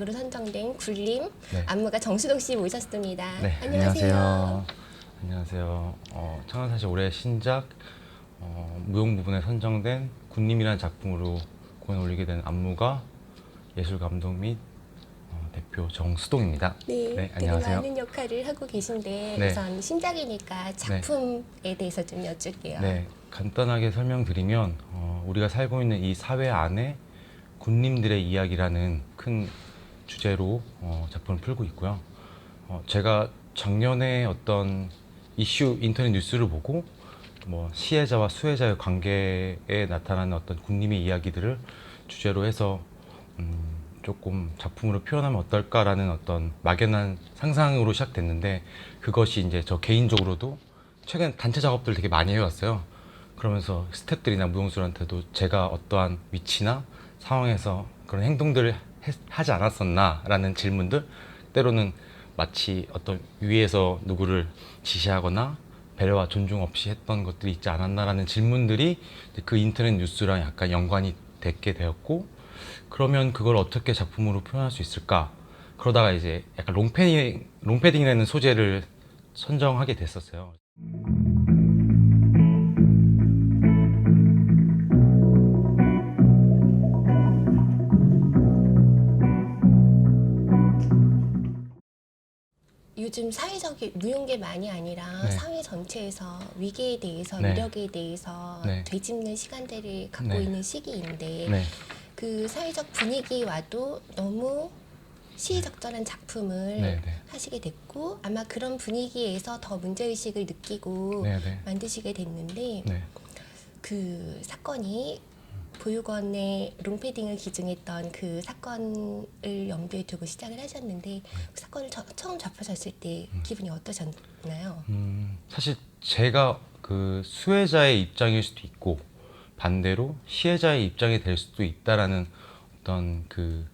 우수작으로 선정된 굴림 네. 안무가 정수동 씨 모셨습니다. 네, 안녕하세요. 안녕하세요. 안녕하세요. 어, 저는 사실 올해 신작 어, 무용 부분에 선정된 군님이라는 작품으로 공연 올리게 된 안무가 예술 감독 및 어, 대표 정수동입니다. 네, 네, 되게 안녕하세요. 많은 역할을 하고 계신데 네. 우선 신작이니까 작품에 대해서 좀 여쭐게요. 네, 간단하게 설명드리면 어, 우리가 살고 있는 이 사회 안에 군님들의 이야기라는 큰 주제로 어, 작품을 풀고 있고요. 어, 제가 작년에 어떤 이슈 인터넷 뉴스를 보고 뭐 시혜자와 수혜자의 관계에 나타나는 어떤 군님의 이야기들을 주제로 해서 음, 조금 작품으로 표현하면 어떨까라는 어떤 막연한 상상으로 시작됐는데 그것이 이제 저 개인적으로도 최근 단체 작업들 되게 많이 해왔어요. 그러면서 스태프들이나 무용수한테도 제가 어떠한 위치나 상황에서 그런 행동들을 했- 하지 않았었나라는 질문들 때로는 마치 어떤 위에서 누구를 지시하거나 배려와 존중 없이 했던 것들이 있지 않았나라는 질문들이 그 인터넷 뉴스랑 약간 연관이 됐게 되었고 그러면 그걸 어떻게 작품으로 표현할 수 있을까 그러다가 이제 약간 롱패딩 롱패딩이라는 소재를 선정하게 됐었어요. 요즘 사회적인 무용계만이 아니라 네. 사회 전체에서 위기에 대해서 네. 위력에 대해서 네. 되짚는 시간대를 갖고 네. 있는 시기인데 네, 그 사회적 분위기와도 너무 시의적절한 작품을 네, 네. 하시게 됐고 아마 그런 분위기에서 더 문제 의식을 느끼고 네, 네, 만드시게 됐는데 네, 그 사건이 보육원의 롱패딩을 기증했던 그 사건을 염두에 두고 시작을 하셨는데 그 사건을 처, 처음 접하셨을 때 기분이 어떠셨나요? 음, 사실 제가 그 수혜자의 입장일 수도 있고 반대로 시혜자의 입장이 될 수도 있다라는 어떤 그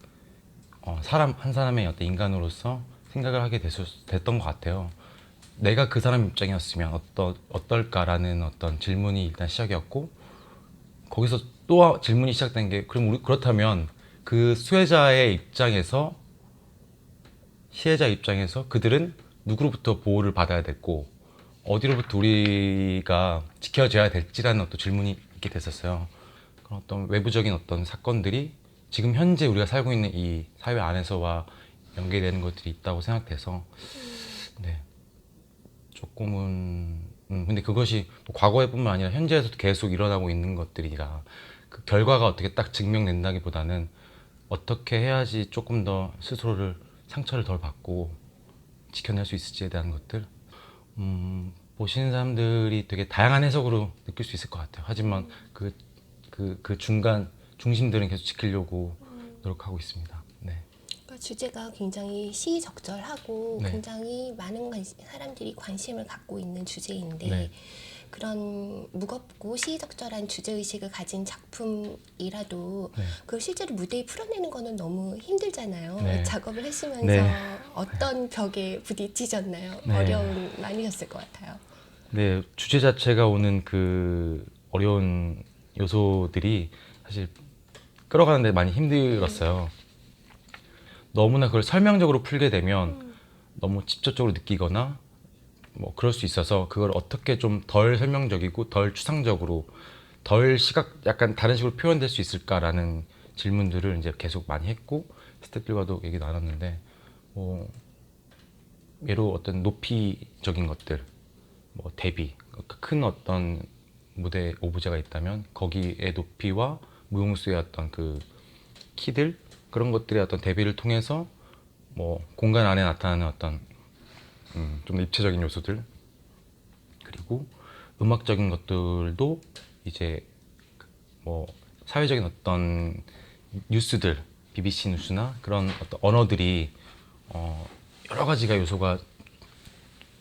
어, 사람 한 사람의 어떤 인간으로서 생각을 하게 됐, 됐던 것 같아요. 내가 그 사람 입장이었으면 어떠, 어떨까라는 어떤 질문이 일단 시작이었고 거기서 또 질문이 시작된 게 그럼 우리 그렇다면 그 수혜자의 입장에서 시혜자 입장에서 그들은 누구로부터 보호를 받아야 됐고 어디로부터 우리가 지켜져야 될지라는 어떤 질문이 있게 됐었어요. 그런 어떤 외부적인 어떤 사건들이 지금 현재 우리가 살고 있는 이 사회 안에서와 연계되는 것들이 있다고 생각돼서 네 조금은 음, 근데 그것이 뭐 과거에뿐만 아니라 현재에서도 계속 일어나고 있는 것들이라 그 결과가 어떻게 딱 증명된다기보다는 어떻게 해야지 조금 더 스스로를 상처를 덜 받고 지켜낼 수 있을지에 대한 것들 음, 보시는 사람들이 되게 다양한 해석으로 느낄 수 있을 것 같아요. 하지만 그, 그, 그 중간 중심들은 계속 지키려고 노력하고 있습니다. 네. 주제가 굉장히 시의적절하고 네. 굉장히 많은 관심, 사람들이 관심을 갖고 있는 주제인데 네. 그런 무겁고 시의적절한 주제의식을 가진 작품이라도 네. 그걸 실제로 무대에 풀어내는 거는 너무 힘들잖아요. 네. 작업을 하시면서 네. 어떤 벽에 부딪히셨나요? 네. 어려움 많으셨을 것 같아요. 네, 주제 자체가 오는 그 어려운 요소들이 사실 끌어가는데 많이 힘들었어요. 너무나 그걸 설명적으로 풀게 되면 너무 직접적으로 느끼거나 뭐 그럴 수 있어서 그걸 어떻게 좀 덜 설명적이고 덜 추상적으로 덜 시각 약간 다른 식으로 표현될 수 있을까라는 질문들을 이제 계속 많이 했고 스태프들과도 얘기 나눴는데 뭐 예로 어떤 높이적인 것들 뭐 대비 큰 어떤 무대 오브제가 있다면 거기에 높이와 무용수의 어떤 그 키들 그런 것들의 어떤 대비를 통해서 뭐 공간 안에 나타나는 어떤 음, 좀 입체적인 요소들 그리고 음악적인 것들도 이제 뭐 사회적인 어떤 뉴스들 BBC 뉴스나 그런 어떤 언어들이 어 여러 가지가 요소가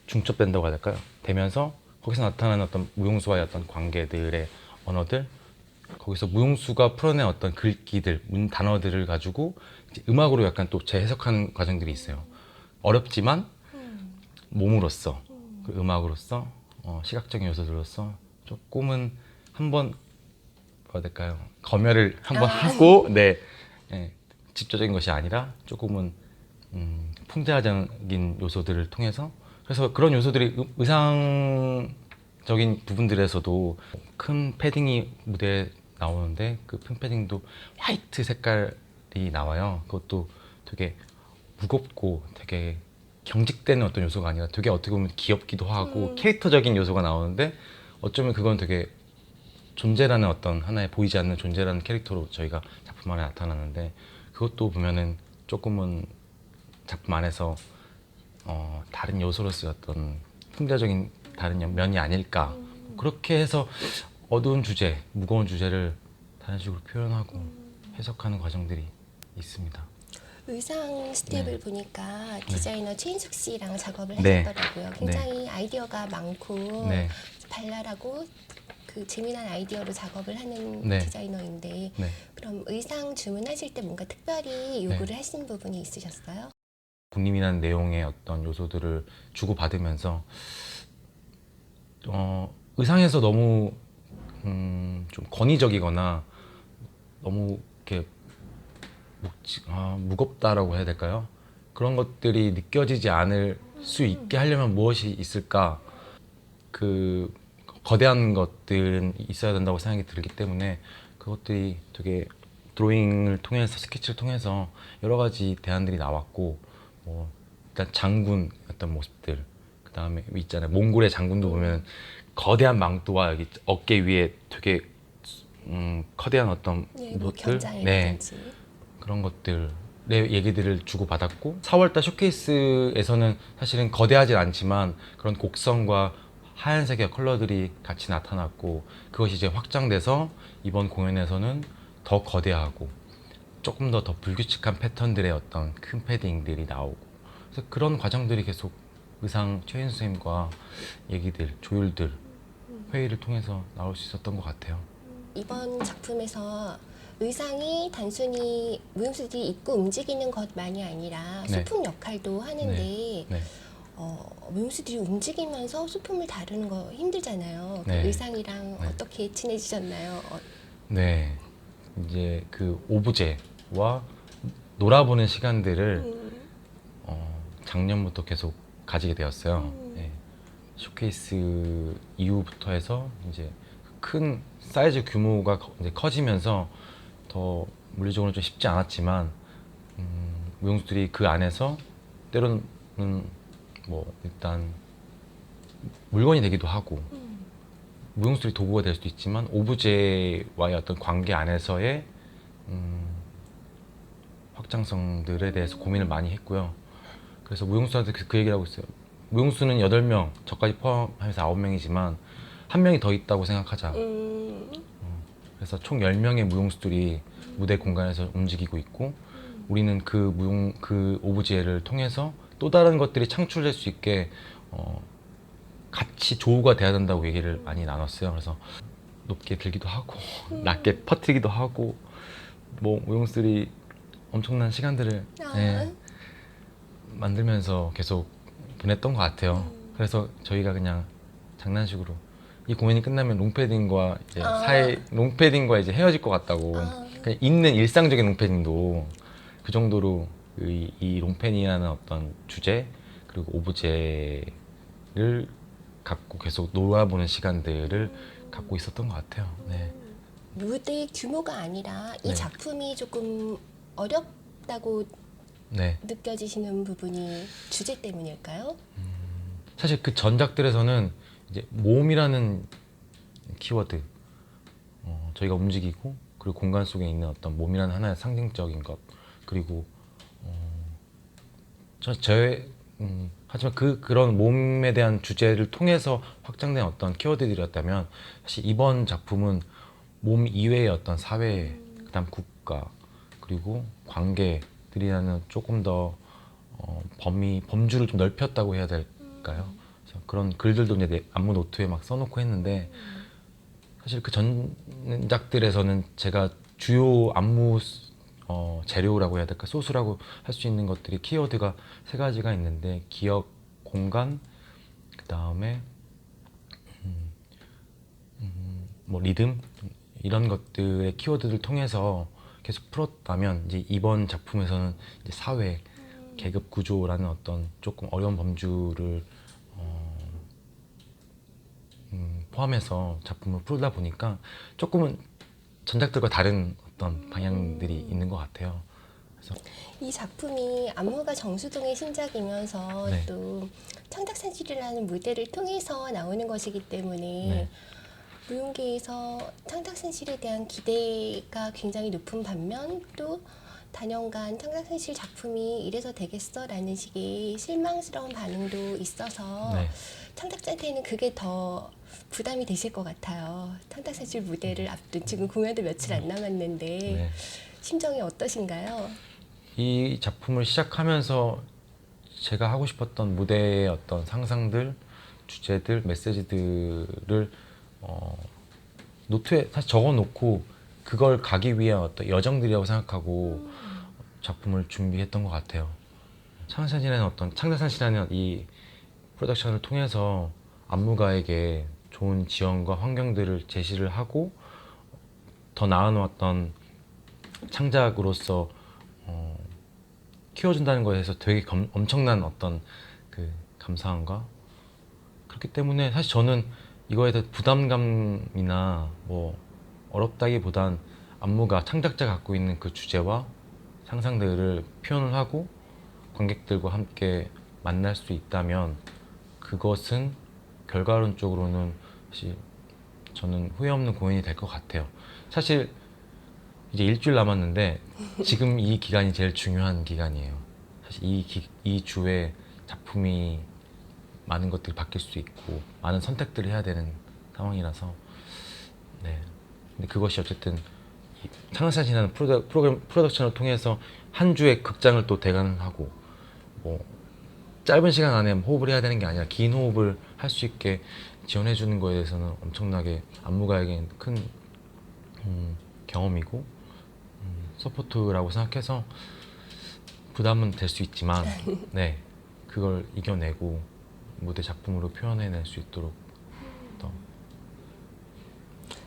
중첩된다고 해야 될까요? 되면서 거기서 나타나는 어떤 무용수와의 어떤 관계들의 언어들 거기서 무용수가 풀어낸 어떤 글귀들, 문 단어들을 가지고 음악으로 약간 또 재해석하는 과정들이 있어요. 어렵지만 몸으로써 그 음악으로서 어, 시각적인 요소들로서 조금은 한번 해야 될까요? 검열을 한번 아. 하고 네 예, 직접적인 것이 아니라 조금은 음, 풍자적인 요소들을 통해서 그래서 그런 요소들이 의- 의상적인 부분들에서도 큰 패딩이 무대에 나오는데 그큰 패딩도 화이트 색깔이 나와요. 그것도 되게 무겁고 되게 경직되는 어떤 요소가 아니라 되게 어떻게 보면 귀엽기도 하고 음. 캐릭터적인 요소가 나오는데 어쩌면 그건 되게 존재라는 어떤 하나의 보이지 않는 존재라는 캐릭터로 저희가 작품 안에 나타나는데 그것도 보면은 조금은 작품 안에서 어, 다른 요소로서의 어떤 풍자적인 다른 연- 면이 아닐까 그렇게 해서 어두운 주제, 무거운 주제를 다른 식으로 표현하고 해석하는 과정들이 있습니다. 의상 스텝을 네. 보니까 디자이너 최인숙 씨랑 작업을 네. 하셨더라고요. 굉장히 아이디어가 많고 네, 발랄하고 그 재미난 아이디어로 작업을 하는 네. 디자이너인데 네. 그럼 의상 주문하실 때 뭔가 특별히 요구를 하신 부분이 있으셨어요? 국림이라는 내용의 어떤 요소들을 주고 받으면서 어, 의상에서 너무 음, 좀 권위적이거나 너무 이렇게 묵지, 아, 무겁다라고 해야 될까요? 그런 것들이 느껴지지 않을 수 있게 하려면 무엇이 있을까? 그 거대한 것들은 있어야 된다고 생각이 들기 때문에 그것들이 되게 드로잉을 통해서 스케치를 통해서 여러 가지 대안들이 나왔고 뭐 일단 장군 어떤 모습들 그 다음에 있잖아요. 몽골의 장군도 보면 거대한 망토와 여기 어깨 위에 되게 음, 커다란 어떤 네, 뭐 것들 견장이라든지. 그런 것들의 얘기들을 주고 받았고 4월달 쇼케이스에서는 사실은 거대하진 않지만 그런 곡선과 하얀색의 컬러들이 같이 나타났고 그것이 이제 확장돼서 이번 공연에서는 더 거대하고 조금 더 더 불규칙한 패턴들의 어떤 큰 패딩들이 나오고 그래서 그런 과정들이 계속 의상 최인 선생님과 얘기들 조율들 회의를 통해서 나올 수 있었던 것 같아요. 이번 작품에서 의상이 단순히 무용수들이 입고 움직이는 것만이 아니라 네. 소품 역할도 하는데 네. 어, 무용수들이 움직이면서 소품을 다루는 거 힘들잖아요. 그 네. 의상이랑 네. 어떻게 친해지셨나요? 어, 네, 이제 그 오브제와 놀아보는 시간들을 음, 어, 작년부터 계속 가지게 되었어요. 음. 네. 쇼케이스 이후부터 해서 이제 큰 사이즈 규모가 커- 이제 커지면서 더 물리적으로 좀 쉽지 않았지만 음, 무용수들이 그 안에서 때로는 뭐 일단 물건이 되기도 하고 음, 무용수들이 도구가 될 수도 있지만 오브제와의 어떤 관계 안에서의 음, 확장성들에 대해서 고민을 많이 했고요. 그래서 무용수한테 그, 그 얘기를 하고 있어요. 무용수는 8명, 저까지 포함해서 9명이지만 한 명이 더 있다고 생각하자. 음, 그래서 총 10명의 무용수들이 무대 공간에서 움직이고 있고 우리는 그 무용 그 오브제를 통해서 또 다른 것들이 창출될 수 있게 어, 같이 조우가 돼야 된다고 얘기를 많이 나눴어요. 그래서 높게 들기도 하고 낮게 퍼뜨리기도 하고 뭐 무용수들이 엄청난 시간들을 아, 네, 만들면서 계속 보냈던 것 같아요. 그래서 저희가 그냥 장난식으로 이 공연이 끝나면 롱패딩과 이제 아. 사이 롱패딩과 이제 헤어질 것 같다고 아. 그냥 있는 일상적인 롱패딩도 그 정도로 이, 이 롱패딩이라는 어떤 주제 그리고 오브제를 갖고 계속 놀아보는 시간들을 갖고 있었던 것 같아요. 네. 무대 규모가 아니라 이 네. 작품이 조금 어렵다고 네. 느껴지시는 부분이 주제 때문일까요? 사실 그 전작들에서는 이제 몸이라는 키워드 어, 저희가 움직이고 그리고 공간 속에 있는 어떤 몸이라는 하나의 상징적인 것 그리고 어, 저 저의 음, 하지만 그 그런 몸에 대한 주제를 통해서 확장된 어떤 키워드들이었다면 사실 이번 작품은 몸 이외의 어떤 사회 그다음 국가 그리고 관계 들이라는 조금 더 어, 범위 범주를 좀 넓혔다고 해야 될까요? 그래서 그런 글들도 이제 내 안무 노트에 막 써놓고 했는데 사실 그 전작들에서는 제가 주요 안무 어, 재료라고 해야 될까? 소스라고 할 수 있는 것들이 키워드가 세 가지가 있는데 기억, 공간, 그 다음에 음, 뭐 리듬? 이런 것들의 키워드를 통해서 계속 풀었다면 이제 이번 작품에서는 이제 사회 계급 구조라는 어떤 조금 어려운 범주를 어, 음, 포함해서 작품을 풀다 보니까 조금은 전작들과 다른 어떤 방향들이 있는 것 같아요. 그래서 이 작품이 안무가 정수동의 신작이면서 네. 또 창작산실이라는 무대를 통해서 나오는 것이기 때문에 네. 무용계에서 창작산실에 대한 기대가 굉장히 높은 반면 또 단연간 창작산실 작품이 이래서 되겠어 라는 식의 실망스러운 반응도 있어서 네. 창작자한테는 그게 더 부담이 되실 것 같아요. 창작산실 무대를 앞둔 지금 공연도 며칠 안 남았는데 네. 심정이 어떠신가요? 이 작품을 시작하면서 제가 하고 싶었던 무대의 어떤 상상들, 주제들, 메시지들을 어, 노트에 사실 적어놓고 그걸 가기 위한 어떤 여정들이라고 생각하고 작품을 준비했던 것 같아요. 창산이라는 어떤 창자산시라는 이 프로덕션을 통해서 안무가에게 좋은 지원과 환경들을 제시를 하고 더 어떤 창작으로서 어, 키워준다는 거에 대해서 되게 검- 엄청난 어떤 그 감사함과 그렇기 때문에 사실 저는 이거에 대해 부담감이나 뭐 어렵다기보단 안무가 창작자가 갖고 있는 그 주제와 상상들을 표현을 하고 관객들과 함께 만날 수 있다면 그것은 결과론적으로는 사실 저는 후회 없는 공연이 될 것 같아요. 사실 이제 일주일 남았는데 지금 이 기간이 제일 중요한 기간이에요. 사실 이, 기- 이 주에 작품이 많은 것들이 바뀔 수 있고 많은 선택들을 해야 되는 상황이라서 네. 근데 그것이 어쨌든 창산이라는 프로덕, 프로그램, 프로덕션을 통해서 한 주의 극장을 또 대관을 하고 뭐 짧은 시간 안에 호흡을 해야 되는 게 아니라 긴 호흡을 할 수 있게 지원해 주는 거에 대해서는 엄청나게 안무가에겐 큰 음, 경험이고 음, 서포트라고 생각해서 부담은 될 수 있지만 네 그걸 이겨내고 무대 작품으로 표현해낼 수 있도록 더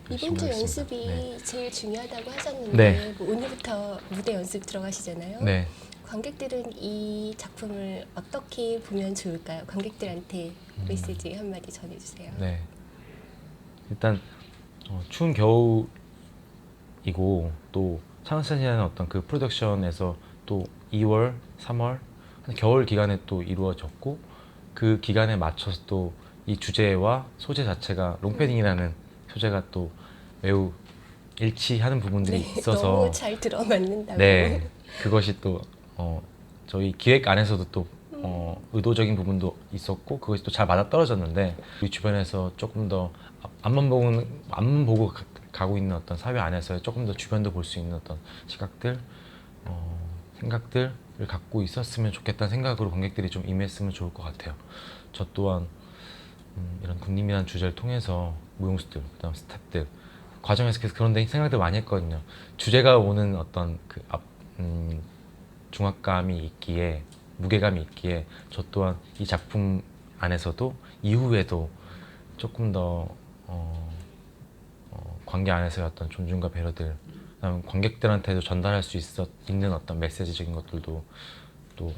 이번 주. 연습이 네. 제일 중요하다고 하셨는데 네. 뭐 오늘부터 무대 연습 들어가시잖아요. 네. 관객들은 이 작품을 어떻게 보면 좋을까요? 관객들한테 메시지 한 마디 전해주세요. 음. 네. 일단 어, 추운 겨울이고 또 창산이라는 어떤 그 프로덕션에서 또 2월, 3월 한 겨울 기간에 또 이루어졌고 그 기간에 맞춰서 또 이 주제와 소재 자체가 롱패딩이라는 소재가 또 매우 일치하는 부분들이 있어서 네, 너무 잘 들어맞는다고. 네, 그것이 또 어, 저희 기획 안에서도 또 어, 의도적인 부분도 있었고 그것이 또 잘 맞아 떨어졌는데 우리 주변에서 조금 더 앞- 앞만 보고 앞만 보고 가, 가고 있는 어떤 사회 안에서 조금 더 주변도 볼 수 있는 어떤 시각들, 어, 생각들을 갖고 있었으면 좋겠다는 생각으로 관객들이 좀 임했으면 좋을 것 같아요. 저 또한 음, 이런 군림이라는 주제를 통해서 무용수들, 그다음 스태프들 과정에서 계속 그런 데 생각들 많이 했거든요. 주제가 오는 어떤 그 앞, 음, 중압감이 있기에 무게감이 있기에 저 또한 이 작품 안에서도 이후에도 조금 더 어, 어, 관계 안에서의 어떤 존중과 배려들 그다음 관객들한테도 전달할 수 있었, 있는 어떤 메시지적인 것들도 또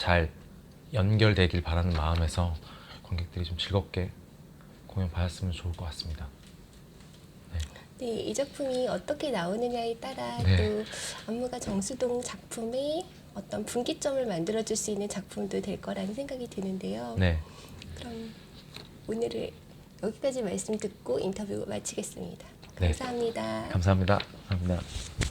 잘 연결되길 바라는 마음에서 관객들이 좀 즐겁게 공연 봐줬으면 좋을 것 같습니다. 네, 이 작품이 어떻게 나오느냐에 따라 네. 또 안무가 정수동 작품의 어떤 분기점을 만들어줄 수 있는 작품도 될 거라는 생각이 드는데요. 네, 그럼 오늘은 여기까지 말씀 듣고 인터뷰 마치겠습니다. 네. 감사합니다. 감사합니다. 감사합니다.